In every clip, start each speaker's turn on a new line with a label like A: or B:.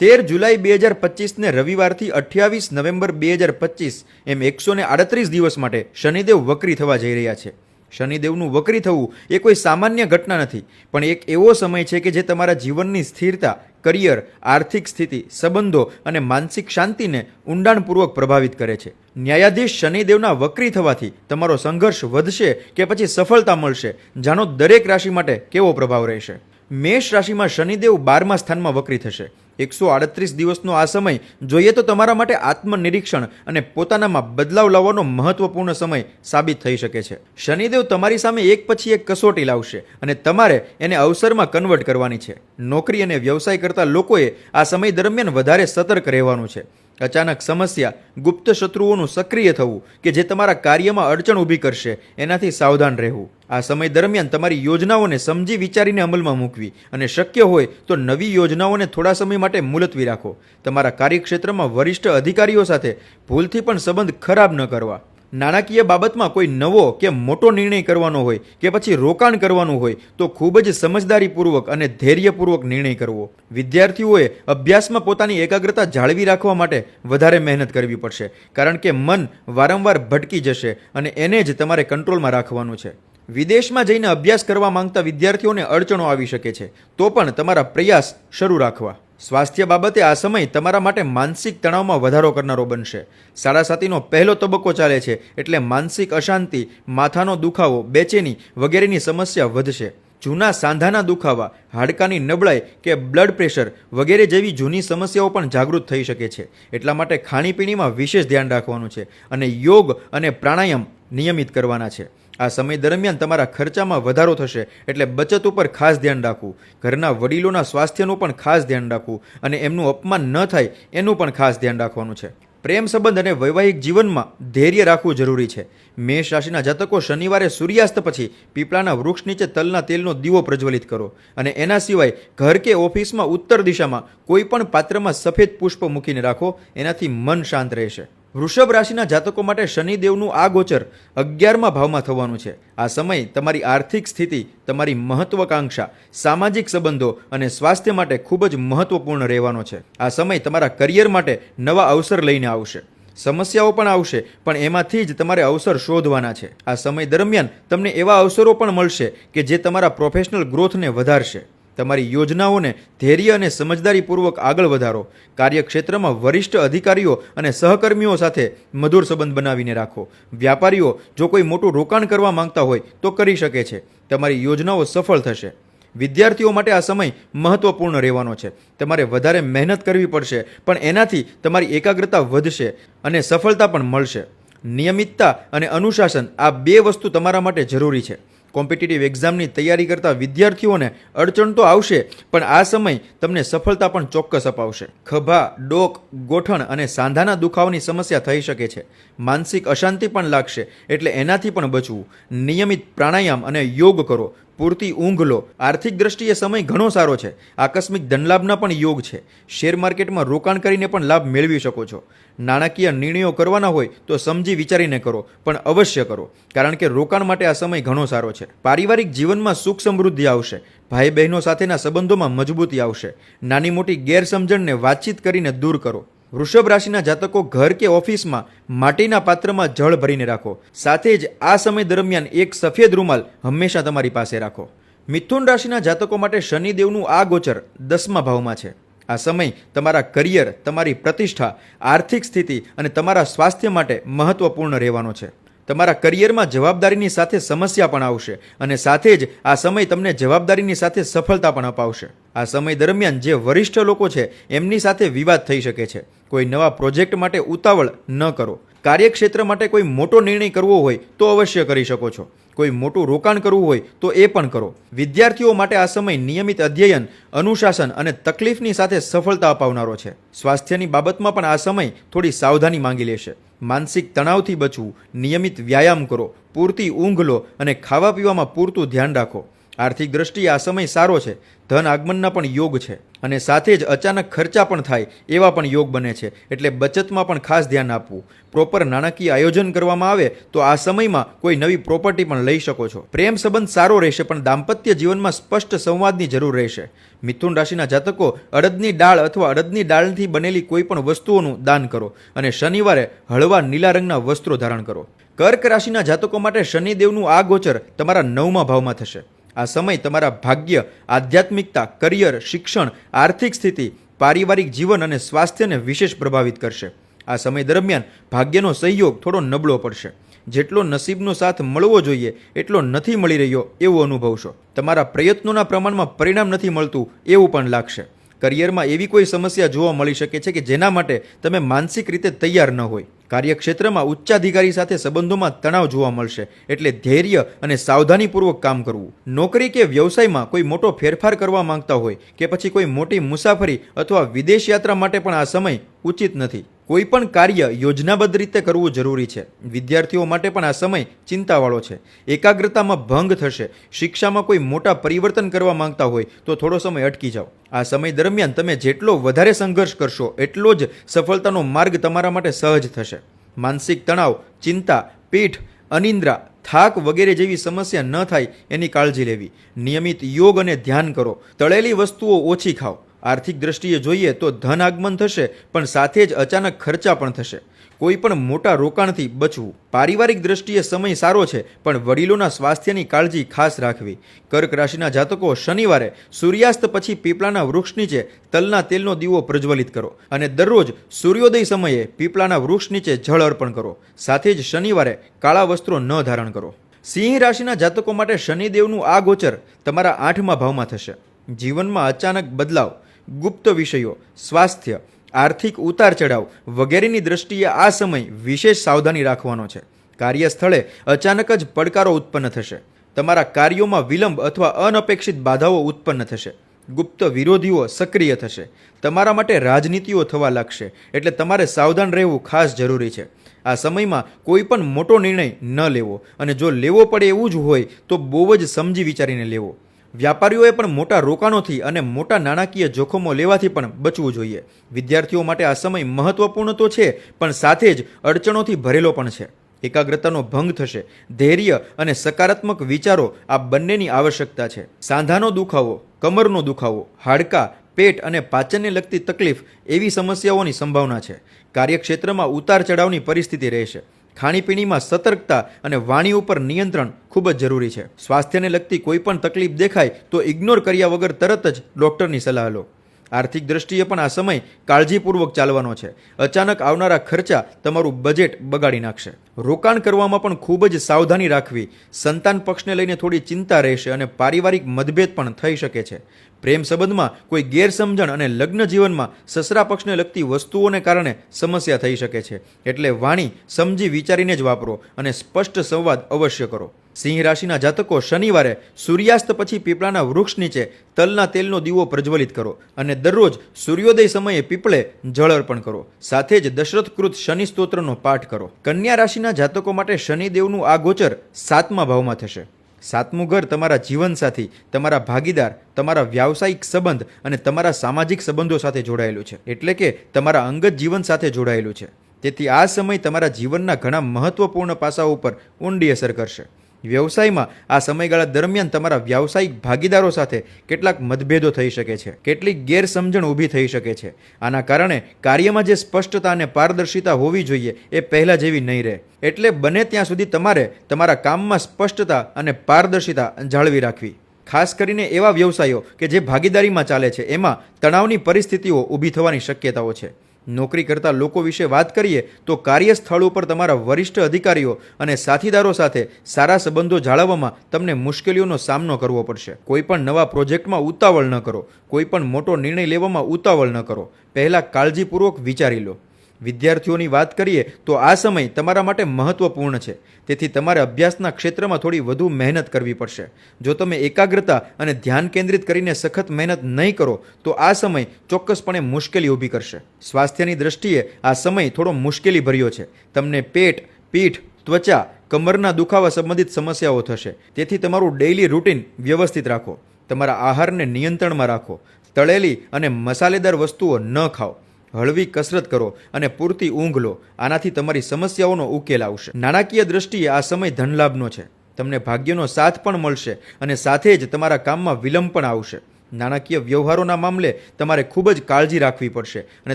A: તેર જુલાઈ બે હજાર પચીસને રવિવારથી અઠ્યાવીસ નવેમ્બર બે હજાર પચીસ એમ એકસો ને આડત્રીસ દિવસ માટે શનિદેવ વક્રી થવા જઈ રહ્યા છે. શનિદેવનું વક્રી થવું એ કોઈ સામાન્ય ઘટના નથી, પણ એક એવો સમય છે કે જે તમારા જીવનની સ્થિરતા, કરિયર, આર્થિક સ્થિતિ, સંબંધો અને માનસિક શાંતિને ઊંડાણપૂર્વક પ્રભાવિત કરે છે. ન્યાયાધીશ શનિદેવના વક્રી થવાથી તમારો સંઘર્ષ વધશે કે પછી સફળતા મળશે, જાણો દરેક રાશિ માટે કેવો પ્રભાવ રહેશે. મેષ રાશિમાં શનિદેવ બારમા સ્થાનમાં વક્રી થશે. એકસો આડત્રીસ દિવસનો આ સમય. જોઈએ તો તમારા માટે આત્મનિરીક્ષણ અને પોતાનામાં બદલાવ લાવવાનો મહત્વપૂર્ણ સમય સાબિત થઈ શકે છે. શનિદેવ તમારી સામે એક પછી એક કસોટી લાવશે અને તમારે એને અવસરમાં કન્વર્ટ કરવાની છે. નોકરી અને વ્યવસાય કરતા લોકોએ આ સમય દરમિયાન વધારે સતર્ક રહેવાનું છે. અચાનક સમસ્યા ગુપ્ત શત્રુઓનું સક્રિય થવું કે જે તમારા કાર્યમાં અડચણ ઊભી કરશે, એનાથી સાવધાન રહેવું. આ સમય દરમિયાન તમારી યોજનાઓને સમજી વિચારીને અમલમાં મૂકવી અને શક્ય હોય તો નવી યોજનાઓને થોડા સમય માટે મુલતવી રાખો. તમારા કાર્યક્ષેત્રમાં વરિષ્ઠ અધિકારીઓ સાથે ભૂલથી પણ સંબંધ ખરાબ ન કરવા. નાણાકીય બાબતમાં કોઈ નવો કે મોટો નિર્ણય કરવાનો હોય કે પછી રોકાણ કરવાનું હોય તો ખૂબ જ સમજદારીપૂર્વક અને ધૈર્યપૂર્વક નિર્ણય કરવો. વિદ્યાર્થીઓએ અભ્યાસમાં પોતાની એકાગ્રતા જાળવી રાખવા માટે વધારે મહેનત કરવી પડશે, કારણ કે મન વારંવાર ભટકી જશે અને એને જ તમારે કંટ્રોલમાં રાખવાનું છે. વિદેશમાં જઈને અભ્યાસ કરવા માંગતા વિદ્યાર્થીઓને અડચણો આવી શકે છે, તો પણ તમારા પ્રયાસ શરૂ રાખવા. સ્વાસ્થ્ય બાબતે આ સમય તમારા માટે માનસિક તણાવમાં વધારો કરનારો બનશે. સાડા સાતીનો પહેલો તબક્કો ચાલે છે એટલે માનસિક અશાંતિ, માથાનો દુખાવો, બેચેની વગેરેની સમસ્યા વધશે. જૂના સાંધાના દુખાવા, હાડકાની નબળાઈ કે બ્લડ પ્રેશર વગેરે જેવી જૂની સમસ્યાઓ પણ જાગૃત થઈ શકે છે. એટલા માટે ખાણીપીણીમાં વિશેષ ધ્યાન રાખવાનું છે અને યોગ અને પ્રાણાયામ નિયમિત કરવાના છે. આ સમય દરમિયાન તમારા ખર્ચામાં વધારો થશે એટલે બચત ઉપર ખાસ ધ્યાન રાખવું. ઘરના વડીલોના સ્વાસ્થ્યનું પણ ખાસ ધ્યાન રાખવું અને એમનું અપમાન ન થાય એનું પણ ખાસ ધ્યાન રાખવાનું છે. પ્રેમ સંબંધ અને વૈવાહિક જીવનમાં ધૈર્ય રાખવું જરૂરી છે. મેષ રાશિના જાતકો શનિવારે સૂર્યાસ્ત પછી પીપળાના વૃક્ષ નીચે તલના તેલનો દીવો પ્રજ્વલિત કરો અને એના સિવાય ઘર કે ઓફિસમાં ઉત્તર દિશામાં કોઈ પણ પાત્રમાં સફેદ પુષ્પ મૂકીને રાખો, એનાથી મન શાંત રહેશે. વૃષભ રાશિના જાતકો માટે શનિદેવનું આ ગોચર અગિયારમાં ભાવમાં થવાનું છે. આ સમય તમારી આર્થિક સ્થિતિ, તમારી મહત્વકાંક્ષા, સામાજિક સંબંધો અને સ્વાસ્થ્ય માટે ખૂબ જ મહત્વપૂર્ણ રહેવાનો છે. આ સમય તમારા કરિયર માટે નવા અવસર લઈને આવશે. સમસ્યાઓ પણ આવશે, પણ એમાંથી જ તમારે અવસર શોધવાના છે. આ સમય દરમિયાન તમને એવા અવસરો પણ મળશે કે જે તમારા પ્રોફેશનલ ગ્રોથને વધારશે. તમારી યોજનાઓને ધૈર્ય અને સમજદારીપૂર્વક આગળ વધારો. કાર્યક્ષેત્રમાં વરિષ્ઠ અધિકારીઓ અને સહકર્મીઓ સાથે મધુર સંબંધ બનાવીને રાખો. વ્યાપારીઓ જો કોઈ મોટું રોકાણ કરવા માંગતા હોય તો કરી શકે છે. તમારી યોજનાઓ સફળ થશે. વિદ્યાર્થીઓ માટે આ સમય મહત્વપૂર્ણ રહેવાનો છે. તમારે વધારે મહેનત કરવી પડશે, પણ એનાથી તમારી એકાગ્રતા વધશે અને સફળતા પણ મળશે. નિયમિતતા અને અનુશાસન આ બે વસ્તુ તમારા માટે જરૂરી છે. કોમ્પિટિટિવ એક્ઝામની તૈયારી કરતા વિદ્યાર્થીઓને અડચણ તો આવશે, પણ આ સમય તમને સફળતા પણ ચોક્કસ અપાવશે. ખભા, ડોક, ગોઠણ અને સાંધાના દુખાવાની સમસ્યા થઈ શકે છે. માનસિક અશાંતિ પણ લાગશે, એટલે એનાથી પણ બચવું. નિયમિત પ્રાણાયામ અને યોગ કરો. પૂરતી ઊંઘ લો. આર્થિક દ્રષ્ટિએ સમય ઘણો સારો છે. આકસ્મિક ધનલાભના પણ યોગ છે. શેર માર્કેટમાં રોકાણ કરીને પણ લાભ મેળવી શકો છો. નાણાકીય નિર્ણયો કરવાના હોય તો સમજી વિચારીને કરો, પણ અવશ્ય કરો. કારણ કે રોકાણ માટે આ સમય ઘણો સારો છે. પારિવારિક જીવનમાં સુખ સમૃદ્ધિ આવશે. ભાઈ બહેનો સાથેના સંબંધોમાં મજબૂતી આવશે. નાની મોટી ગેરસમજણને વાતચીત કરીને દૂર કરો. વૃષભ રાશિના જાતકો ઘર કે ઓફિસમાં માટીના પાત્રમાં જળ ભરીને રાખો. સાથે જ આ સમય દરમિયાન એક સફેદ રૂમાલ હંમેશા તમારી પાસે રાખો. મિથુન રાશિના જાતકો માટે શનિદેવનું આ ગોચર દસમા ભાવમાં છે. આ સમય તમારા કરિયર, તમારી પ્રતિષ્ઠા, આર્થિક સ્થિતિ અને તમારા સ્વાસ્થ્ય માટે મહત્વપૂર્ણ રહેવાનો છે. તમારા કરિયરમાં જવાબદારીની સાથે સમસ્યા પણ આવશે અને સાથે જ આ સમય તમને જવાબદારીની સાથે સફળતા પણ અપાવશે. આ સમય દરમિયાન જે વરિષ્ઠ લોકો છે, એમની સાથે વિવાદ થઈ શકે છે. કોઈ નવા પ્રોજેક્ટ માટે ઉતાવળ ન કરો. કાર્યક્ષેત્ર માટે કોઈ મોટો નિર્ણય કરવો હોય તો અવશ્ય કરી શકો છો. કોઈ મોટું રોકાણ કરવું હોય તો એ પણ કરો. વિદ્યાર્થીઓ માટે આ સમય નિયમિત અધ્યયન, અનુશાસન અને તકલીફની સાથે સફળતા અપાવનારો છે. સ્વાસ્થ્યની બાબતમાં પણ આ સમય થોડી સાવધાની માંગી લેશે. માનસિક તણાવથી બચવું, નિયમિત વ્યાયામ કરો, પૂરતી ઊંઘ લો અને ખાવા પીવામાં પૂરતું ધ્યાન રાખો. આર્થિક દ્રષ્ટિએ આ સમય સારો છે. ધન આગમનના પણ યોગ છે અને સાથે જ અચાનક ખર્ચા પણ થાય એવા પણ યોગ બને છે. એટલે બચતમાં પણ ખાસ ધ્યાન આપવું. પ્રોપર નાણાકીય આયોજન કરવામાં આવે તો આ સમયમાં કોઈ નવી પ્રોપર્ટી પણ લઈ શકો છો. પ્રેમ સંબંધ સારો રહેશે પણ દાંપત્ય જીવનમાં સ્પષ્ટ સંવાદની જરૂર રહેશે. મિથુન રાશિના જાતકો અડદની ડાળ અથવા અડદની ડાળથી બનેલી કોઈ પણ વસ્તુઓનું દાન કરો અને શનિવારે હળવા નીલા રંગના વસ્ત્રો ધારણ કરો. કર્ક રાશિના જાતકો માટે શનિદેવનું આ ગોચર તમારા નવમા ભાવમાં થશે. આ સમય તમારા ભાગ્ય, આધ્યાત્મિકતા, કરિયર, શિક્ષણ, આર્થિક સ્થિતિ, પારિવારિક જીવન અને સ્વાસ્થ્યને વિશેષ પ્રભાવિત કરશે. આ સમય દરમિયાન ભાગ્યનો સહયોગ થોડો નબળો પડશે. જેટલો નસીબનો સાથ મળવો જોઈએ, એટલો નથી મળી રહ્યો એવું અનુભવશો. તમારા પ્રયત્નોના પ્રમાણમાં પરિણામ નથી મળતું એવું પણ લાગશે. કરિયરમાં એવી કોઈ સમસ્યા જોવા મળી શકે છે કે જેના માટે તમે માનસિક રીતે તૈયાર ન હોય. કાર્યક્ષેત્રમાં ઉચ્ચાધિકારી સાથે સંબંધોમાં તણાવ જોવા મળશે, એટલે ધૈર્ય અને સાવધાનીપૂર્વક કામ કરવું. નોકરી કે વ્યવસાયમાં કોઈ મોટો ફેરફાર કરવા માંગતા હોય કે પછી કોઈ મોટી મુસાફરી અથવા વિદેશ યાત્રા માટે પણ આ સમય ઉચિત નથી. કોઈ પણ કાર્ય યોજનાબદ્ધ રીતે કરવું જરૂરી છે. વિદ્યાર્થીઓ માટે પણ આ સમય ચિંતાવાળો છે. એકાગ્રતામાં ભંગ થશે. શિક્ષામાં કોઈ મોટા પરિવર્તન કરવા માંગતા હોય તો થોડો સમય અટકી જાઓ. આ સમય દરમિયાન તમે જેટલો વધારે સંઘર્ષ કરશો, એટલો જ સફળતાનો માર્ગ તમારા માટે સહજ થશે. માનસિક તણાવ, ચિંતા, પીઠ, અનિંદ્રા, થાક વગેરે જેવી સમસ્યા ન થાય એની કાળજી લેવી. નિયમિત યોગ અને ધ્યાન કરો. તળેલી વસ્તુઓ ઓછી ખાઓ. આર્થિક દ્રષ્ટિએ જોઈએ તો ધન આગમન થશે, પણ સાથે જ અચાનક ખર્ચા પણ થશે. કોઈ પણ મોટા રોકાણથી બચવું. પારિવારિક દ્રષ્ટિએ સમય સારો છે, પણ વડીલોના સ્વાસ્થ્યની કાળજી ખાસ રાખવી. કર્ક રાશિના જાતકો શનિવારે સૂર્યાસ્ત પછી પીપળાના વૃક્ષ નીચે તલના તેલનો દીવો પ્રજ્વલિત કરો અને દરરોજ સૂર્યોદય સમયે પીપળાના વૃક્ષ નીચે જળ અર્પણ કરો. સાથે જ શનિવારે કાળા વસ્ત્રો ન ધારણ કરો. સિંહ રાશિના જાતકો માટે શનિદેવનું આ ગોચર તમારા આઠમા ભાવમાં થશે. જીવનમાં અચાનક બદલાવ. ગુપ્ત વિષયો, સ્વાસ્થ્ય, આર્થિક ઉતાર ચઢાવ વગેરેની દ્રષ્ટિએ આ સમય વિશેષ સાવધાની રાખવાનો છે. કાર્યસ્થળે અચાનક જ પડકારો ઉત્પન્ન થશે. તમારા કાર્યોમાં વિલંબ અથવા અનપેક્ષિત બાધાઓ ઉત્પન્ન થશે. ગુપ્ત વિરોધીઓ સક્રિય થશે. તમારા માટે રાજનીતિઓ થવા લાગશે. એટલે તમારે સાવધાન રહેવું ખાસ જરૂરી છે. આ સમયમાં કોઈ પણ મોટો નિર્ણય ન લેવો. અને જો લેવો પડે એવું જ હોય, તો બહુ જ સમજી વિચારીને લેવો. વ્યાપારીઓએ પણ મોટા રોકાણોથી અને મોટા નાણાકીય જોખમો લેવાથી પણ બચવું જોઈએ. વિદ્યાર્થીઓ માટે આ સમય મહત્વપૂર્ણ તો છે, પણ સાથે જ અડચણોથી ભરેલો પણ છે. એકાગ્રતાનો ભંગ થશે. ધૈર્ય અને સકારાત્મક વિચારો આ બંનેની આવશ્યકતા છે. સાંધાનો દુખાવો, કમરનો દુખાવો, હાડકા, પેટ અને પાચનને લગતી તકલીફ એવી સમસ્યાઓની સંભાવના છે. કાર્યક્ષેત્રમાં ઉતાર ચઢાવની પરિસ્થિતિ રહેશે. ખાણીપીણીમાં સતર્કતા અને વાણી ઉપર નિયંત્રણ ખૂબ જ જરૂરી છે. સ્વાસ્થ્યને લગતી કોઈ પણ તકલીફ દેખાય તો ઇગ્નોર કર્યા વગર તરત જ ડૉક્ટરની સલાહ લો. આર્થિક દ્રષ્ટિએ પણ આ સમય કાળજીપૂર્વક ચાલવાનો છે. અચાનક આવનારા ખર્ચા તમારું બજેટ બગાડી નાખશે. રોકાણ કરવામાં પણ ખૂબ જ સાવધાની રાખવી. સંતાન પક્ષને લઈને થોડી ચિંતા રહેશે અને પારિવારિક મતભેદ પણ થઈ શકે છે. પ્રેમ સંબંધમાં કોઈ ગેરસમજણ અને લગ્ન જીવનમાં સસરા પક્ષને લગતી વસ્તુઓને કારણે સમસ્યા થઈ શકે છે. એટલે વાણી સમજી વિચારીને જ વાપરો અને સ્પષ્ટ સંવાદ અવશ્ય કરો. સિંહ રાશિના જાતકો શનિવારે સૂર્યાસ્ત પછી પીપળાના વૃક્ષ નીચે તલના તેલનો દીવો પ્રજ્વલિત કરો અને દરરોજ સૂર્યોદય સમયે પીપળે જળ અર્પણ કરો. સાથે જ દશરથકૃત શનિ સ્તોત્રનો પાઠ કરો. કન્યા રાશિના જાતકો માટે શનિદેવનું આ ગોચર સાતમા ભાવમાં થશે. સાતમું ઘર તમારા જીવનસાથી, તમારા ભાગીદાર, તમારા વ્યાવસાયિક સંબંધ અને તમારા સામાજિક સંબંધો સાથે જોડાયેલું છે. એટલે કે તમારા અંગત જીવન સાથે જોડાયેલું છે. તેથી આ સમય તમારા જીવનના ઘણા મહત્વપૂર્ણ પાસાઓ ઉપર ઊંડી અસર કરશે. વ્યવસાયમાં આ સમયગાળા દરમિયાન તમારા વ્યાવસાયિક ભાગીદારો સાથે કેટલાક મતભેદો થઈ શકે છે, કેટલીક ગેરસમજણ ઊભી થઈ શકે છે. આના કારણે કાર્યમાં જે સ્પષ્ટતા અને પારદર્શિતા હોવી જોઈએ એ પહેલાં જેવી નહીં રહે. એટલે બને ત્યાં સુધી તમારે તમારા કામમાં સ્પષ્ટતા અને પારદર્શિતા જાળવી રાખવી. ખાસ કરીને એવા વ્યવસાયો કે જે ભાગીદારીમાં ચાલે છે, એમાં તણાવની પરિસ્થિતિઓ ઊભી થવાની શક્યતાઓ છે. નોકરી કરતા લોકો વિશે વાત કરીએ તો કાર્યસ્થળ ઉપર તમારા વરિષ્ઠ અધિકારીઓ અને સાથીદારો સાથે સારા સંબંધો જાળવવામાં તમને મુશ્કેલીઓનો સામનો કરવો પડશે. કોઈ પણ નવા પ્રોજેક્ટમાં ઉતાવળ ન કરો. કોઈ પણ મોટો નિર્ણય લેવામાં ઉતાવળ ન કરો. પહેલાં કાળજીપૂર્વક વિચારી લો. વિદ્યાર્થીઓની વાત કરીએ તો આ સમય તમારા માટે મહત્વપૂર્ણ છે. તેથી તમારે અભ્યાસના ક્ષેત્રમાં થોડી વધુ મહેનત કરવી પડશે. જો તમે એકાગ્રતા અને ધ્યાન કેન્દ્રિત કરીને સખત મહેનત નહીં કરો, તો આ સમય ચોક્કસપણે મુશ્કેલી ઊભી કરશે. સ્વાસ્થ્યની દ્રષ્ટિએ આ સમય થોડો મુશ્કેલી ભર્યો છે. તમને પેટ, પીઠ, ત્વચા, કમરના દુખાવા સંબંધિત સમસ્યાઓ થશે. તેથી તમારું ડેઇલી રૂટીન વ્યવસ્થિત રાખો. તમારા આહારને નિયંત્રણમાં રાખો. તળેલી અને મસાલેદાર વસ્તુઓ ન ખાઓ. હળવી કસરત કરો અને પૂરતી ઊંઘ લો. આનાથી તમારી સમસ્યાઓનો ઉકેલ આવશે. નાણાકીય દ્રષ્ટિએ આ સમય ધનલાભનો છે. તમને ભાગ્યનો સાથ પણ મળશે અને સાથે જ તમારા કામમાં વિલંબ પણ આવશે. નાણાકીય વ્યવહારોના મામલે તમારે ખૂબ જ કાળજી રાખવી પડશે અને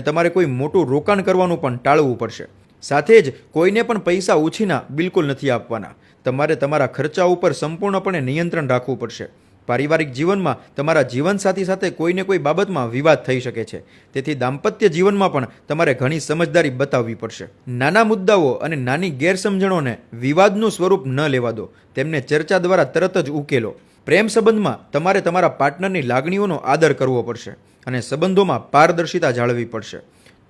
A: તમારે કોઈ મોટું રોકાણ કરવાનું પણ ટાળવું પડશે. સાથે જ કોઈને પણ પૈસા ઉછીના બિલકુલ નથી આપવાના. તમારે તમારા ખર્ચા ઉપર સંપૂર્ણપણે નિયંત્રણ રાખવું પડશે. પારિવારિક જીવનમાં તમારા જીવનસાથી સાથે કોઈને કોઈ બાબતમાં વિવાદ થઈ શકે છે. તેથી દાંપત્ય જીવનમાં પણ તમારે ઘણી સમજદારી બતાવવી પડશે. નાના મુદ્દાઓ અને નાની ગેરસમજણોને વિવાદનું સ્વરૂપ ન લેવા દો. તેમને ચર્ચા દ્વારા તરત જ ઉકેલો. પ્રેમ સંબંધમાં તમારે તમારા પાર્ટનરની લાગણીઓનો આદર કરવો પડશે અને સંબંધોમાં પારદર્શિતા જાળવવી પડશે.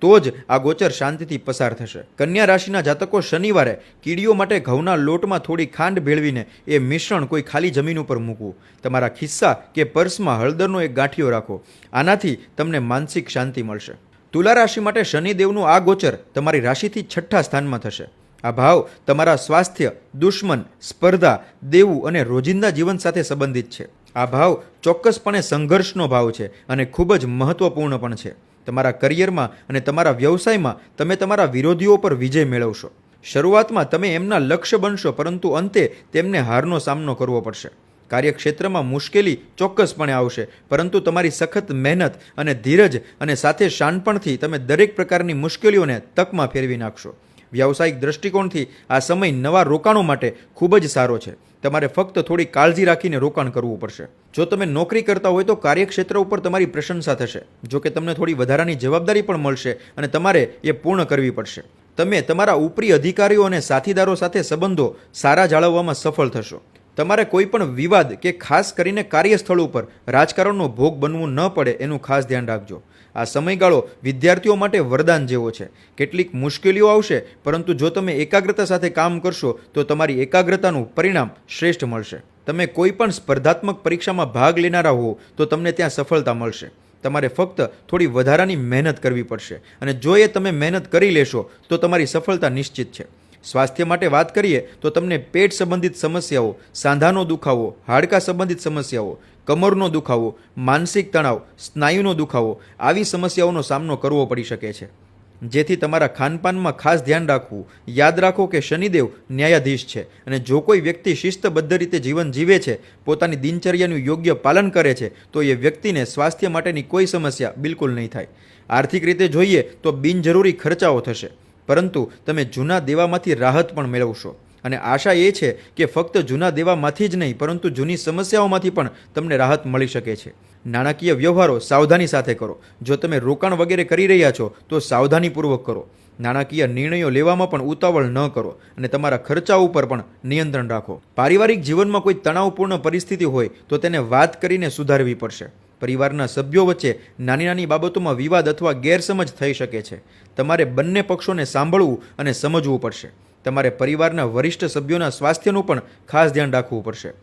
A: તો જ આ ગોચર શાંતિથી પસાર થશે. કન્યા રાશિના જાતકો શનિવારે કીડીઓ માટે ઘઉંના લોટમાં થોડી ખાંડ ભેળવીને એ મિશ્રણ કોઈ ખાલી જમીન ઉપર મૂકવું. તમારા ખિસ્સા કે પર્સમાં હળદરનો એક ગાંઠિયો રાખો. આનાથી તમને માનસિક શાંતિ મળશે. તુલા રાશિ માટે શનિદેવનું આ ગોચર તમારી રાશિથી છઠ્ઠા સ્થાનમાં થશે. આ ભાવ તમારા સ્વાસ્થ્ય, દુશ્મન, સ્પર્ધા, દેવું અને રોજિંદા જીવન સાથે સંબંધિત છે. આ ભાવ ચોક્કસપણે સંઘર્ષનો ભાવ છે અને ખૂબ જ મહત્વપૂર્ણ પણ છે. તમારા કરિયરમાં અને તમારા વ્યવસાયમાં તમે તમારા વિરોધીઓ પર વિજય મેળવશો. શરૂઆતમાં તમે એમના લક્ષ્ય બનશો, પરંતુ અંતે તેમને હારનો સામનો કરવો પડશે. કાર્યક્ષેત્રમાં મુશ્કેલી ચોક્કસપણે આવશે, પરંતુ તમારી સખત મહેનત અને ધીરજ અને સાથે શાનપણથી તમે દરેક પ્રકારની મુશ્કેલીઓને તકમાં ફેરવી નાખશો. વ્યાવસાયિક દ્રષ્ટિકોણથી આ સમય નવા રોકાણો માટે ખૂબ જ સારો છે. તમારે ફક્ત થોડી કાળજી રાખીને રોકાણ કરવું પડશે. જો તમે નોકરી કરતા હોય તો કાર્યક્ષેત્ર ઉપર તમારી પ્રશંસા થશે. જો કે તમને થોડી વધારાની જવાબદારી પણ મળશે અને તમારે એ પૂર્ણ કરવી પડશે. તમે તમારા ઉપરી અધિકારીઓ અને સાથીદારો સાથે સંબંધો સારા જાળવવામાં સફળ થશો. તમારે કોઈ પણ વિવાદ કે ખાસ કરીને કાર્યસ્થળ ઉપર રાજકારણનો ભોગ બનવું ન પડે એનું ખાસ ધ્યાન રાખજો. આ સમયગાળો વિદ્યાર્થીઓ માટે વરદાન જેવો છે. કેટલીક મુશ્કેલીઓ આવશે, પરંતુ જો તમે એકાગ્રતા સાથે કામ કરશો, તો તમારી એકાગ્રતાનું પરિણામ શ્રેષ્ઠ મળશે. તમે કોઈ પણ સ્પર્ધાત્મક પરીક્ષામાં ભાગ લેનારા હો, તો તમને ત્યાં સફળતા મળશે. તમારે ફક્ત થોડી વધારાની મહેનત કરવી પડશે. અને જો એ તમે મહેનત કરી લેશો, તો તમારી સફળતા નિશ્ચિત છે. સ્વાસ્થ્ય માટે વાત કરીએ તો તમને પેટ સંબંધિત સમસ્યાઓ, સાંધાનો દુખાવો, હાડકા સંબંધિત સમસ્યાઓ, કમરનો દુખાવો, માનસિક તણાવ, સ્નાયુનો દુખાવો આવી સમસ્યાઓનો સામનો કરવો પડી શકે છે. જેથી તમારા ખાનપાનમાં ખાસ ધ્યાન રાખવું. યાદ રાખો કે શનિદેવ ન્યાયાધીશ છે અને જો કોઈ વ્યક્તિ શિસ્તબદ્ધ રીતે જીવન જીવે છે, પોતાની દિનચર્યાનું યોગ્ય પાલન કરે છે, તો એ વ્યક્તિને સ્વાસ્થ્ય માટેની કોઈ સમસ્યા બિલકુલ નહીં થાય. આર્થિક રીતે જોઈએ તો બિનજરૂરી ખર્ચાઓ થશે. પરંતુ તમે જૂના દેવામાંથી રાહત પણ મેળવશો. અને આશા એ છે કે ફક્ત જૂના દેવામાંથી જ નહીં, પરંતુ જૂની સમસ્યાઓમાંથી પણ તમને રાહત મળી શકે છે. નાણાકીય વ્યવહારો સાવધાની સાથે કરો. જો તમે રોકાણ વગેરે કરી રહ્યા છો, તો સાવધાનીપૂર્વક કરો. નાણાકીય નિર્ણયો લેવામાં પણ ઉતાવળ ન કરો અને તમારા ખર્ચા ઉપર પણ નિયંત્રણ રાખો. પારિવારિક જીવનમાં કોઈ તણાવપૂર્ણ પરિસ્થિતિ હોય, તો તેને વાત કરીને સુધારવી પડશે. પરિવારના સભ્યો વચ્ચે નાની નાની બાબતોમાં વિવાદ અથવા ગેરસમજ થઈ શકે છે. તમારે બંને પક્ષોને સાંભળવું અને સમજવું પડશે. તમારે પરિવારના વરિષ્ઠ સભ્યોના સ્વાસ્થ્યનું પણ ખાસ ધ્યાન રાખવું પડશે.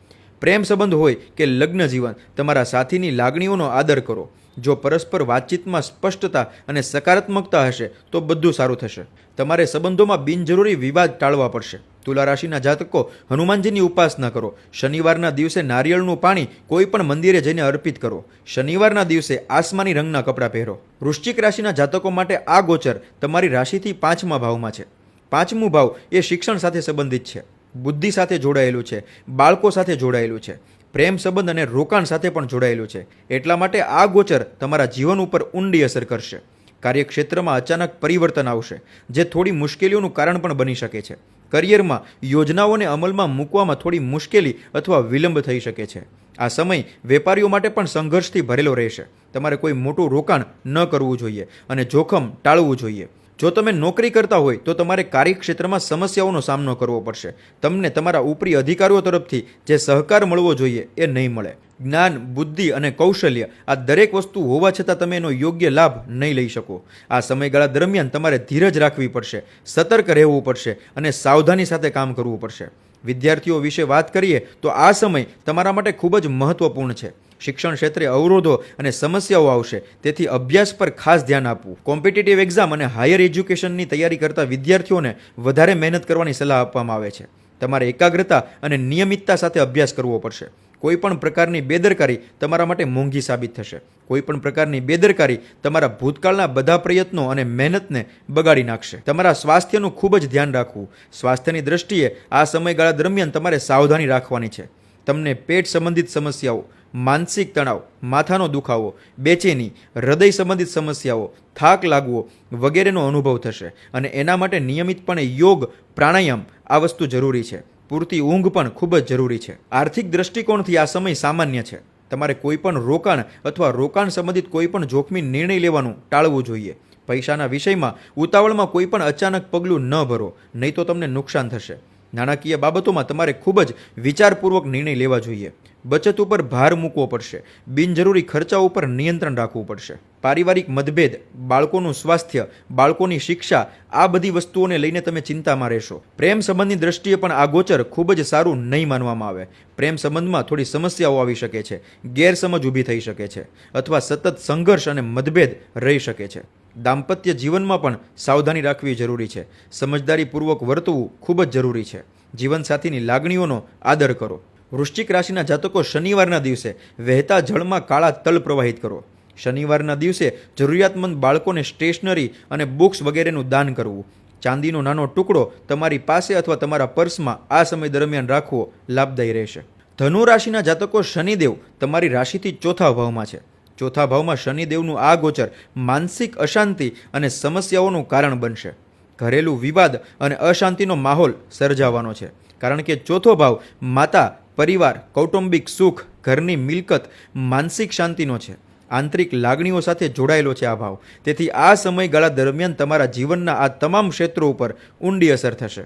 A: પ્રેમ સંબંધ હોય કે લગ્ન જીવન, તમારા સાથીની લાગણીઓનો આદર કરો. જો પરસ્પર વાતચીતમાં સ્પષ્ટતા અને સકારાત્મકતા હશે, તો બધું સારું થશે. તમારે સંબંધોમાં બિનજરૂરી વિવાદ ટાળવા પડશે. તુલા રાશિના જાતકો હનુમાનજીની ઉપાસના કરો. શનિવારના દિવસે નારિયેળનું પાણી કોઈ પણ મંદિરે જઈને અર્પિત કરો. શનિવારના દિવસે આસમાની રંગના કપડાં પહેરો. વૃશ્ચિક રાશિના જાતકો માટે આ ગોચર તમારી રાશિથી પાંચમા ભાવમાં છે. પાંચમું ભાવ એ શિક્ષણ સાથે સંબંધિત છે. બુદ્ધિ સાથે જોડાયેલું છે. બાળકો સાથે જોડાયેલું છે. પ્રેમ સંબંધ અને રોકાણ સાથે પણ જોડાયેલું છે. એટલા માટે આ ગોચર તમારા જીવન ઉપર ઊંડી અસર કરશે. કાર્યક્ષેત્રમાં અચાનક પરિવર્તન આવશે, જે થોડી મુશ્કેલીઓનું કારણ પણ બની શકે છે. કરિયરમાં યોજનાઓને અમલમાં મૂકવામાં થોડી મુશ્કેલી અથવા વિલંબ થઈ શકે છે. આ સમય વેપારીઓ માટે પણ સંઘર્ષથી ભરેલો રહેશે. તમારે કોઈ મોટું રોકાણ ન કરવું જોઈએ અને જોખમ ટાળવું જોઈએ. જો તમે નોકરી કરતા હોય, તો તમારે કાર્યક્ષેત્રમાં સમસ્યાઓનો સામનો કરવો પડશે. તમને તમારા ઉપરી અધિકારીઓ તરફથી જે સહકાર મળવો જોઈએ, એ નહીં મળે. જ્ઞાન, બુદ્ધિ અને કૌશલ્ય આ દરેક વસ્તુ હોવા છતાં તમે એનો યોગ્ય લાભ નહીં લઈ શકો. આ સમયગાળા દરમિયાન તમારે ધીરજ રાખવી પડશે, સતર્ક રહેવું પડશે અને સાવધાની સાથે કામ કરવું પડશે. વિદ્યાર્થીઓ વિશે વાત કરીએ, તો આ સમય તમારા માટે ખૂબ જ મહત્વપૂર્ણ છે. શિક્ષણ ક્ષેત્રે અવરોધો અને સમસ્યાઓ આવશે, તેથી અભ્યાસ પર ખાસ ધ્યાન આપવું. કોમ્પિટિટિવ એક્ઝામ અને હાયર એજ્યુકેશનની તૈયારી કરતા વિદ્યાર્થીઓને વધારે મહેનત કરવાની સલાહ આપવામાં આવે છે. તમારે એકાગ્રતા અને નિયમિતતા સાથે અભ્યાસ કરવો પડશે. કોઈ પણ પ્રકારની બેદરકારી તમારા માટે મોંઘી સાબિત થશે. કોઈ પણ પ્રકારની બેદરકારી તમારા ભૂતકાળના બધા પ્રયત્નો અને મહેનતને બગાડી નાખશે. તમારા સ્વાસ્થ્યનું ખૂબ જ ધ્યાન રાખવું. સ્વાસ્થ્યની દ્રષ્ટિએ આ સમયગાળા દરમિયાન તમારે સાવધાની રાખવાની છે. તમને પેટ સંબંધિત સમસ્યાઓ, માનસિક તણાવ, માથાનો દુખાવો, બેચેની, હૃદય સંબંધિત સમસ્યાઓ, થાક લાગવો વગેરેનો અનુભવ થશે. અને એના માટે નિયમિતપણે યોગ, પ્રાણાયામ આ વસ્તુ જરૂરી છે. પૂરતી ઊંઘ પણ ખૂબ જ જરૂરી છે. આર્થિક દ્રષ્ટિકોણથી આ સમય સામાન્ય છે. તમારે કોઈ પણ રોકાણ અથવા રોકાણ સંબંધિત કોઈ પણ જોખમી નિર્ણય લેવાનું ટાળવું જોઈએ. પૈસાના વિષયમાં ઉતાવળમાં કોઈ પણ અચાનક પગલું ન ભરો, નહીં તો તમને નુકસાન થશે. નાણાકીય બાબતોમાં તમારે ખૂબ જ વિચારપૂર્વક નિર્ણય લેવા જોઈએ. બચત ઉપર ભાર મૂકવો પડશે. બિનજરૂરી ખર્ચા ઉપર નિયંત્રણ રાખવું પડશે. પારિવારિક મતભેદ, બાળકોનું સ્વાસ્થ્ય, બાળકોની શિક્ષા, આ બધી વસ્તુઓને લઈને તમે ચિંતામાં રહેશો. પ્રેમ સંબંધની દ્રષ્ટિએ પણ આ ગોચર ખૂબ જ સારું નહીં માનવામાં આવે. પ્રેમ સંબંધમાં થોડી સમસ્યાઓ આવી શકે છે, ગેરસમજ ઊભી થઈ શકે છે, અથવા સતત સંઘર્ષ અને મતભેદ રહી શકે છે. દાંપત્ય જીવનમાં પણ સાવધાની રાખવી જરૂરી છે. સમજદારીપૂર્વક વર્તવું ખૂબ જ જરૂરી છે. જીવનસાથીની લાગણીઓનો આદર કરો. વૃશ્ચિક રાશિના જાતકો શનિવારના દિવસે વહેતા જળમાં કાળા તલ પ્રવાહિત કરો. શનિવારના દિવસે જરૂરિયાતમંદ બાળકોને સ્ટેશનરી અને બુક્સ વગેરેનું દાન કરવું. ચાંદીનો નાનો ટુકડો તમારી પાસે અથવા તમારા પર્સમાં આ સમય દરમિયાન રાખવો લાભદાયી રહેશે. ધનુ રાશિના જાતકો શનિદેવ તમારી રાશિથી ચોથા ભાવમાં છે. ચોથા ભાવમાં શનિદેવનું આ ગોચર માનસિક અશાંતિ અને સમસ્યાઓનું કારણ બનશે. ઘરેલું વિવાદ અને અશાંતિનો માહોલ સર્જાવાનો છે. કારણ કે ચોથો ભાવ માતા, પરિવાર, કૌટુંબિક સુખ, ઘરની મિલકત, માનસિક શાંતિનો છે. આંતરિક લાગણીઓ સાથે જોડાયેલો છે આ ભાવ. તેથી આ સમયગાળા દરમિયાન તમારા જીવનના આ તમામ ક્ષેત્રો ઉપર ઊંડી અસર થશે.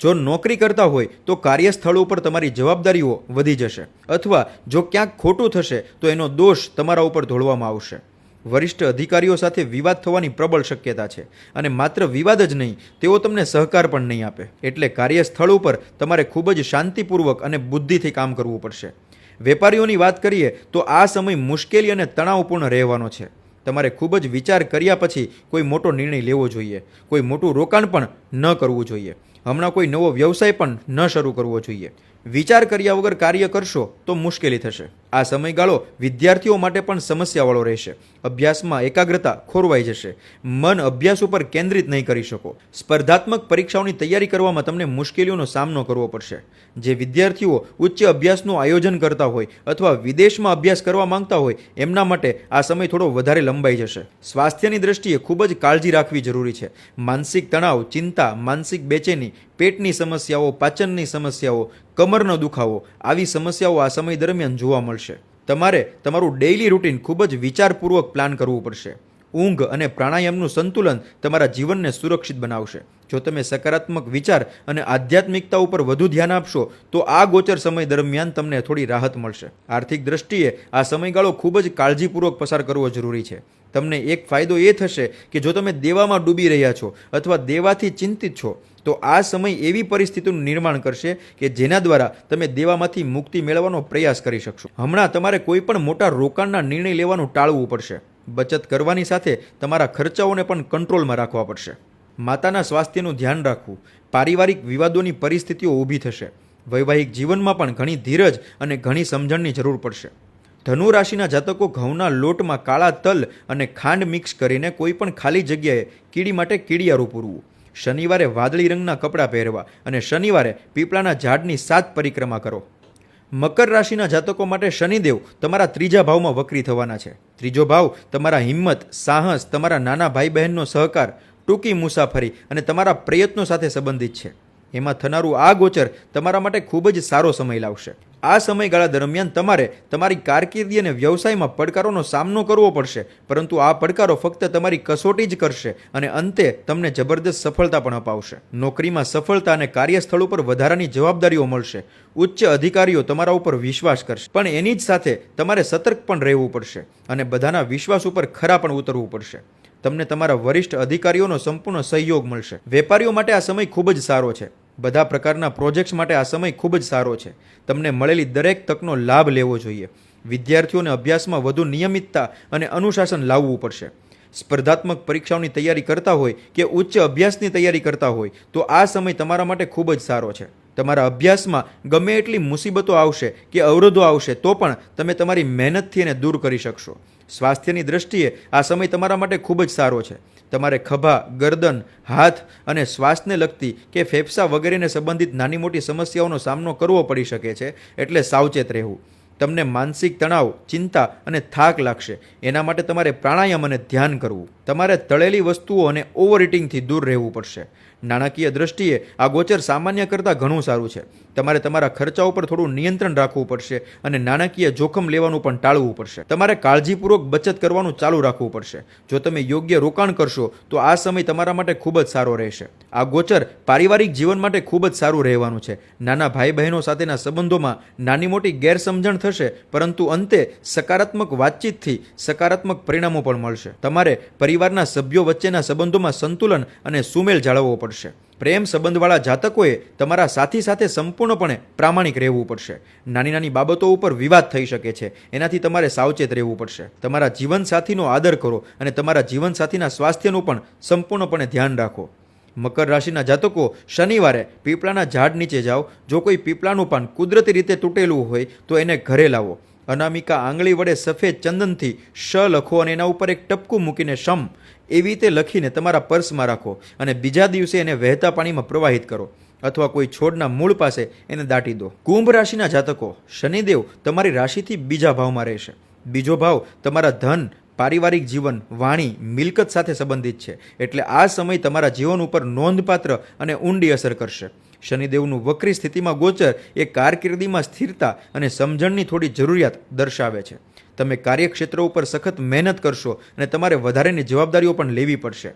A: જો નોકરી કરતા હોય, તો કાર્યસ્થળ ઉપર તમારી જવાબદારીઓ વધી જશે. અથવા જો ક્યાંક ખોટું થશે, તો એનો દોષ તમારા ઉપર ઢોળવામાં આવશે. વરિષ્ઠ અધિકારીઓ સાથે વિવાદ થવાની પ્રબળ શક્યતા છે. અને માત્ર વિવાદ જ નહીં, તેઓ તમને સહકાર પણ નહીં આપે. એટલે કાર્યસ્થળ ઉપર તમારે ખૂબ જ શાંતિપૂર્વક અને બુદ્ધિથી કામ કરવું પડશે. વેપારીઓની વાત કરીએ, તો આ સમય મુશ્કેલી અને તણાવપૂર્ણ રહેવાનો છે. તમારે ખૂબ જ વિચાર કર્યા પછી કોઈ મોટો નિર્ણય લેવો જોઈએ. કોઈ મોટું રોકાણ પણ ન કરવું જોઈએ. હમણાં કોઈ નવો વ્યવસાય પણ ન શરૂ કરવો જોઈએ. વિચાર કર્યા વગર કાર્ય કરશો તો મુશ્કેલી થશે. આ સમયગાળો વિદ્યાર્થીઓ માટે પણ સમસ્યાવાળો રહેશે. અભ્યાસમાં એકાગ્રતા ખોરવાઈ જશે. મન અભ્યાસ ઉપર કેન્દ્રિત નહીં કરી શકો. સ્પર્ધાત્મક પરીક્ષાઓની તૈયારી કરવામાં તમને મુશ્કેલીઓનો સામનો કરવો પડશે. જે વિદ્યાર્થીઓ ઉચ્ચ અભ્યાસનું આયોજન કરતા હોય અથવા વિદેશમાં અભ્યાસ કરવા માંગતા હોય, એમના માટે આ સમય થોડો વધારે લંબાઈ જશે. સ્વાસ્થ્યની દ્રષ્ટિએ ખૂબ જ કાળજી રાખવી જરૂરી છે. માનસિક તણાવ, ચિંતા, માનસિક બેચેની, પેટની સમસ્યાઓ, પાચનની સમસ્યાઓ, કમરનો દુખાવો, આવી સમસ્યાઓ આ સમય દરમિયાન જોવા મળશે. તમારે તમારું ડેઇલી રૂટીન ખૂબ જ વિચારપૂર્વક પ્લાન કરવું પડશે. ઊંઘ અને પ્રાણાયામનું સંતુલન તમારા જીવનને સુરક્ષિત બનાવશે. જો તમે સકારાત્મક વિચાર અને આધ્યાત્મિકતા ઉપર વધુ ધ્યાન આપશો, તો આ ગોચર સમય દરમિયાન તમને થોડી રાહત મળશે. આર્થિક દ્રષ્ટિએ આ સમયગાળો ખૂબ જ કાળજીપૂર્વક પસાર કરવો જરૂરી છે. તમને એક ફાયદો એ થશે કે જો તમે દેવામાં ડૂબી રહ્યા છો અથવા દેવાથી ચિંતિત છો તો આ સમય એવી પરિસ્થિતિનું નિર્માણ કરશે કે જેના દ્વારા તમે દેવામાંથી મુક્તિ મેળવવાનો પ્રયાસ કરી શકશો. હમણાં તમારે કોઈ પણ મોટા રોકાણના નિર્ણય લેવાનું ટાળવું પડશે. બચત કરવાની સાથે તમારા ખર્ચાઓને પણ કંટ્રોલમાં રાખવા પડશે. માતાના સ્વાસ્થ્યનું ધ્યાન રાખવું. પારિવારિક વિવાદોની પરિસ્થિતિઓ ઊભી થશે. વૈવાહિક જીવનમાં પણ ઘણી ધીરજ અને ઘણી સમજણની જરૂર પડશે. ધનુ રાશિના જાતકો ઘઉંના લોટમાં કાળા તલ અને ખાંડ મિક્સ કરીને કોઈ પણ ખાલી જગ્યાએ કીડી માટે કીડિયારું પૂરવું. શનિવારે વાદળી રંગના કપડાં પહેરવા અને શનિવારે પીપળાના ઝાડની સાત પરિક્રમા કરો. મકર રાશિના જાતકો માટે શનિદેવ તમારા ત્રીજા ભાવમાં વક્રી થવાના છે. ત્રીજો ભાવ, તમારા હિંમત, સાહસ, તમારા નાના ભાઈ બહેનનો સહકાર, ટૂંકી મુસાફરી અને તમારા પ્રયત્નો સાથે સંબંધિત છે. એમાં થનારું આ ગોચર તમારા માટે ખૂબ જ સારો સમય લાવશે. આ સમયગાળા દરમિયાન તમારે તમારી કારકિર્દી અને વ્યવસાયમાં પડકારોનો સામનો કરવો પડશે, પરંતુ આ પડકારો ફક્ત તમારી કસોટી જ કરશે અને અંતે તમને જબરદસ્ત સફળતા પણ અપાવશે. નોકરીમાં સફળતા અને કાર્યસ્થળ ઉપર વધારાની જવાબદારીઓ મળશે. ઉચ્ચ અધિકારીઓ તમારા ઉપર વિશ્વાસ કરશે. પણ એની જ સાથે તમારે સતર્ક પણ રહેવું પડશે અને બધાના વિશ્વાસ ઉપર ખરા પણ ઉતરવું પડશે. તમને તમારા વરિષ્ઠ અધિકારીઓનો સંપૂર્ણ સહયોગ મળશે. વેપારીઓ માટે આ સમય ખૂબ જ સારો છે. બધા પ્રકારના પ્રોજેક્ટ્સ માટે આ સમય ખૂબ જ સારો છે. તમને મળેલી દરેક તકનો લાભ લેવો જોઈએ. વિદ્યાર્થીઓને અભ્યાસમાં વધુ નિયમિતતા અને અનુશાસન લાવવું પડશે. સ્પર્ધાત્મક પરીક્ષાઓની તૈયારી કરતા હોય કે ઉચ્ચ અભ્યાસની તૈયારી કરતા હોય, તો આ સમય તમારા માટે ખૂબ જ સારો છે. તમારા અભ્યાસમાં ગમે એટલી મુસીબતો આવશે કે અવરોધો આવશે, તો પણ તમે તમારી મહેનતથી એને દૂર કરી શકશો. સ્વાસ્થ્યની દ્રષ્ટિએ આ સમય તમારા માટે ખૂબ જ સારો છે. તમારે ખભા, ગરદન, હાથ અને શ્વાસને લગતી કે ફેફસા વગેરેને સંબંધિત નાની મોટી સમસ્યાઓનો સામનો કરવો પડી શકે છે, એટલે સાવચેત રહેવું. તમને માનસિક તણાવ, ચિંતા અને થાક લાગશે. એના માટે તમારે પ્રાણાયામ અને ધ્યાન કરવું. તમારે તળેલી વસ્તુઓ અને ઓવર ઇટિંગથી દૂર રહેવું પડશે. નાણાકીય દ્રષ્ટિએ આ ગોચર સામાન્ય કરતાં ઘણું સારું છે. તમારે તમારા ખર્ચા ઉપર થોડું નિયંત્રણ રાખવું પડશે અને નાણાકીય જોખમ લેવાનું પણ ટાળવું પડશે. તમારે કાળજીપૂર્વક બચત કરવાનું ચાલુ રાખવું પડશે. જો તમે યોગ્ય રોકાણ કરશો, તો આ સમય તમારા માટે ખૂબ જ સારો રહેશે. આ ગોચર પારિવારિક જીવન માટે ખૂબ જ સારું રહેવાનું છે. નાના ભાઈ બહેનો સાથેના સંબંધોમાં નાની મોટી ગેરસમજણ થશે, પરંતુ અંતે સકારાત્મક વાતચીતથી સકારાત્મક પરિણામો પણ મળશે. તમારે પરિવારના સભ્યો વચ્ચેના સંબંધોમાં સંતુલન અને સુમેળ જાળવવો પડશે. પ્રેમ સંબંધવાળા જાતકોએ તમારા સાથી સાથે સંપૂર્ણપણે પ્રામાણિક રહેવું પડશે. નાની નાની બાબતો ઉપર વિવાદ થઈ શકે છે. એનાથી તમારે સાવચેત રહેવું પડશે. તમારા જીવનસાથીનો આદર કરો અને તમારા જીવનસાથીના સ્વાસ્થ્યનું પણ સંપૂર્ણપણે ધ્યાન રાખો. મકર રાશિના જાતકો, શનિવારે પીપળાના ઝાડ નીચે જાઓ. જો કોઈ પીપળાનું પાન કુદરતી રીતે તૂટેલું હોય, તો એને ઘરે લાવો. અનામિકા આંગળી વડે સફેદ ચંદનથી શ લખો અને એના ઉપર એક ટપકું મૂકીને શમ એવી રીતે લખીને તમારા પર્સમાં રાખો અને બીજા દિવસે એને વહેતા પાણીમાં પ્રવાહિત કરો અથવા કોઈ છોડના મૂળ પાસે એને દાટી દો. કુંભ રાશિના જાતકો, શનિદેવ તમારી રાશિથી બીજા ભાવમાં રહેશે. બીજો ભાવ તમારા ધન, પારિવારિક જીવન, વાણી, મિલકત સાથે સંબંધિત છે. એટલે આ સમય તમારા જીવન ઉપર નોંધપાત્ર અને ઊંડી અસર કરશે. શનિદેવનું વક્રી સ્થિતિમાં ગોચર એ કારકિર્દીમાં સ્થિરતા અને સમજણની થોડી જરૂરિયાત દર્શાવે છે. તમે કાર્યક્ષેત્ર ઉપર સખત મહેનત કરશો અને તમારે વધારેની જવાબદારીઓ પણ લેવી પડશે.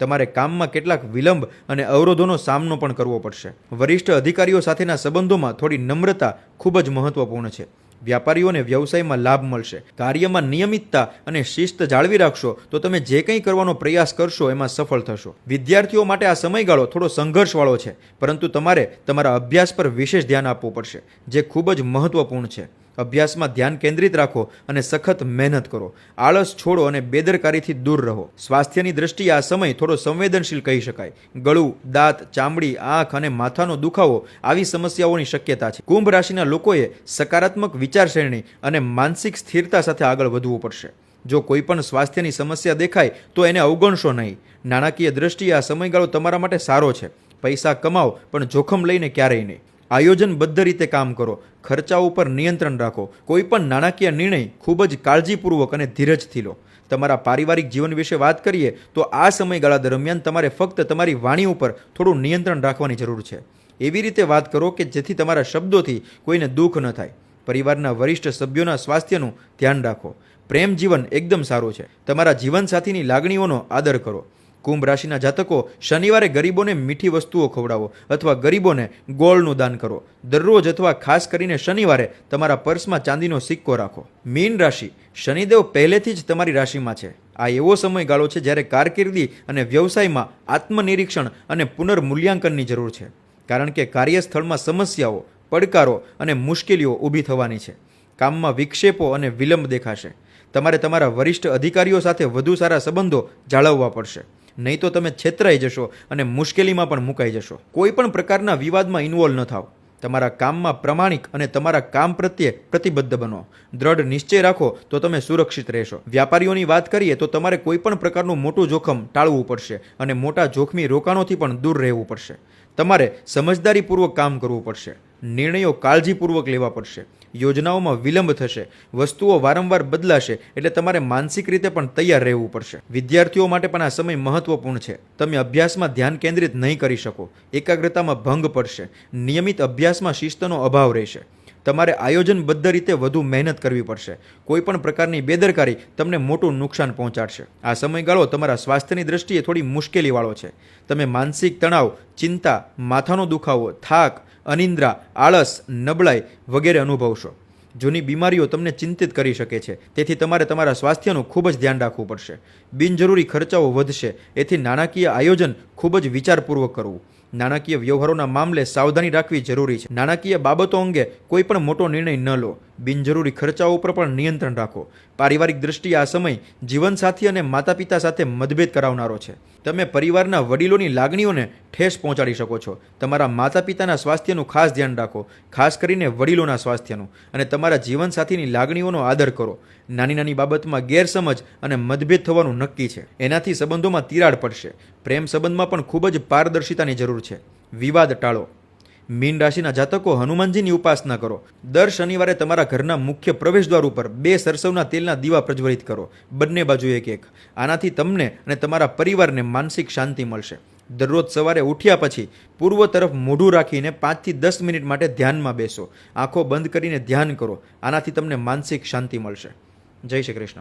A: તમારે કામમાં કેટલાક વિલંબ અને અવરોધોનો સામનો પણ કરવો પડશે. વરિષ્ઠ અધિકારીઓ સાથેના સંબંધોમાં થોડી નમ્રતા ખૂબ જ મહત્વપૂર્ણ છે. વ્યાપારીઓને વ્યવસાયમાં લાભ મળશે. કાર્યમાં નિયમિતતા અને શિસ્ત જાળવી રાખશો તો તમે જે કંઈ કરવાનો પ્રયાસ કરશો એમાં સફળ થશો. વિદ્યાર્થીઓ માટે આ સમયગાળો થોડો સંઘર્ષવાળો છે, પરંતુ તમારે તમારા અભ્યાસ પર વિશેષ ધ્યાન આપવું પડશે, જે ખૂબ જ મહત્વપૂર્ણ છે. અભ્યાસમાં ધ્યાન કેન્દ્રિત રાખો અને સખત મહેનત કરો. આળસ છોડો અને બેદરકારીથી દૂર રહો. સ્વાસ્થ્યની દ્રષ્ટિએ આ સમય થોડો સંવેદનશીલ કહી શકાય. ગળું, દાંત, ચામડી, આંખ અને માથાનો દુખાવો આવી સમસ્યાઓની શક્યતા છે. કુંભ રાશિના લોકોએ સકારાત્મક વિચારસરણી અને માનસિક સ્થિરતા સાથે આગળ વધવું પડશે. જો કોઈ પણ સ્વાસ્થ્યની સમસ્યા દેખાય, તો એને અવગણશો નહીં. નાણાકીય દ્રષ્ટિએ આ સમયગાળો તમારા માટે સારો છે. પૈસા કમાઓ, પણ જોખમ લઈને ક્યારેય નહીં. આયોજનબદ્ધ રીતે કામ કરો. ખર્ચા ઉપર નિયંત્રણ રાખો. કોઈ પણ નાણાકીય નિર્ણય ખૂબ જ કાળજીપૂર્વક અને ધીરજથી લો. તમારા પારિવારિક જીવન વિશે વાત કરીએ તો આ સમયગાળા દરમિયાન તમારે ફક્ત તમારી વાણી ઉપર થોડું નિયંત્રણ રાખવાની જરૂર છે. એવી રીતે વાત કરો કે જેથી તમારા શબ્દોથી કોઈને દુઃખ ન થાય. પરિવારના વરિષ્ઠ સભ્યોના સ્વાસ્થ્યનું ધ્યાન રાખો. પ્રેમ જીવન એકદમ સારું છે. તમારા જીવનસાથીની લાગણીઓનો આદર કરો. કુંભ રાશિના જાતકો શનિવારે ગરીબોને મીઠી વસ્તુઓ ખવડાવો અથવા ગરીબોને ગોળનું દાન કરો. દરરોજ અથવા ખાસ કરીને શનિવારે તમારા પર્સમાં ચાંદીનો સિક્કો રાખો. મીન રાશિ. શનિદેવ પહેલેથી જ તમારી રાશિમાં છે. આ એવો સમયગાળો છે જ્યારે કારકિર્દી અને વ્યવસાયમાં આત્મનિરીક્ષણ અને પુનર્મૂલ્યાંકનની જરૂર છે. કારણ કે કાર્યસ્થળમાં સમસ્યાઓ, પડકારો અને મુશ્કેલીઓ ઊભી થવાની છે. કામમાં વિક્ષેપો અને વિલંબ દેખાશે. તમારે તમારા વરિષ્ઠ અધિકારીઓ સાથે વધુ સારા સંબંધો જાળવવા પડશે. નહીં તો તમે છેતરાઈ જશો અને મુશ્કેલીમાં પણ મુકાઈ જશો. કોઈ પણ પ્રકારના વિવાદમાં ઇન્વોલ્વ ન થાવ તમારા કામમાં પ્રમાણિક અને તમારા કામ પ્રત્યે પ્રતિબદ્ધ બનો. દ્રઢ નિશ્ચય રાખો તો તમે સુરક્ષિત રહેશો. વ્યાપારીઓની વાત કરીએ તો તમારે કોઈ પણ પ્રકારનું મોટું જોખમ ટાળવું પડશે અને મોટા જોખમી રોકાણોથી પણ દૂર રહેવું પડશે. તમારે સમજદારીપૂર્વક કામ કરવું પડશે. નિર્ણયો કાળજીપૂર્વક લેવા પડશે. યોજનાઓમાં વિલંબ થશે. વસ્તુઓ વારંવાર બદલાશે એટલે તમારે માનસિક રીતે પણ તૈયાર રહેવું પડશે. વિદ્યાર્થીઓ માટે પણ આ સમય મહત્વપૂર્ણ છે. તમે અભ્યાસમાં ધ્યાન કેન્દ્રિત નહીં કરી શકો. એકાગ્રતામાં ભંગ પડશે. નિયમિત અભ્યાસમાં શિસ્તનો અભાવ રહેશે. તમારે આયોજનબદ્ધ રીતે વધુ મહેનત કરવી પડશે. કોઈ પણ પ્રકારની બેદરકારી તમને મોટું નુકસાન પહોંચાડશે. આ સમયગાળો તમારા સ્વાસ્થ્યની દ્રષ્ટિએ થોડી મુશ્કેલીવાળો છે. તમે માનસિક તણાવ, ચિંતા, માથાનો દુખાવો, થાક અનિદ્રા, આળસ, નબળાઈ વગેરે અનુભવશો. જૂની બીમારીઓ તમને ચિંતિત કરી શકે છે. તેથી તમારે તમારા સ્વાસ્થ્યનું ખૂબ જ ધ્યાન રાખવું પડશે. બિનજરૂરી ખર્ચાઓ વધશે. એથી નાણાકીય આયોજન ખૂબ જ વિચારપૂર્વક કરવું. નાણાકીય વ્યવહારોના મામલે સાવધાની રાખવી જરૂરી છે. નાણાકીય બાબતો અંગે કોઈ પણ મોટો નિર્ણય ન લો. બિનજરૂરી ખર્ચાઓ ઉપર પણ નિયંત્રણ રાખો. પારિવારિક દ્રષ્ટિએ આ સમય જીવનસાથી અને માતા પિતા સાથે મતભેદ કરાવનારો છે. તમે પરિવારના વડીલોની લાગણીઓને ઠેસ પહોંચાડી શકો છો. તમારા માતા પિતાના સ્વાસ્થ્યનું ખાસ ધ્યાન રાખો, ખાસ કરીને વડીલોના સ્વાસ્થ્યનું. અને તમારા જીવનસાથીની લાગણીઓનો આદર કરો. નાની નાની બાબતમાં ગેરસમજ અને મતભેદ થવાનું નક્કી છે. એનાથી સંબંધોમાં તિરાડ પડશે. પ્રેમ સંબંધમાં પણ ખૂબ જ પારદર્શિતાની જરૂર છે. વિવાદ ટાળો. મીન રાશિના જાતકો હનુમાનજીની ઉપાસના કરો. દર શનિવારે તમારા ઘરના મુખ્ય પ્રવેશદ્વાર ઉપર બે સરસવના તેલના દીવા પ્રજ્વલિત કરો. બંને બાજુ એક એક. આનાથી તમને અને તમારા પરિવારને માનસિક શાંતિ મળશે. દરરોજ સવારે ઉઠ્યા પછી પૂર્વ તરફ મોઢું રાખીને પાંચથી દસ મિનિટ માટે ધ્યાનમાં બેસો. આંખો બંધ કરીને ધ્યાન કરો. આનાથી તમને માનસિક શાંતિ મળશે. જય શ્રી કૃષ્ણ.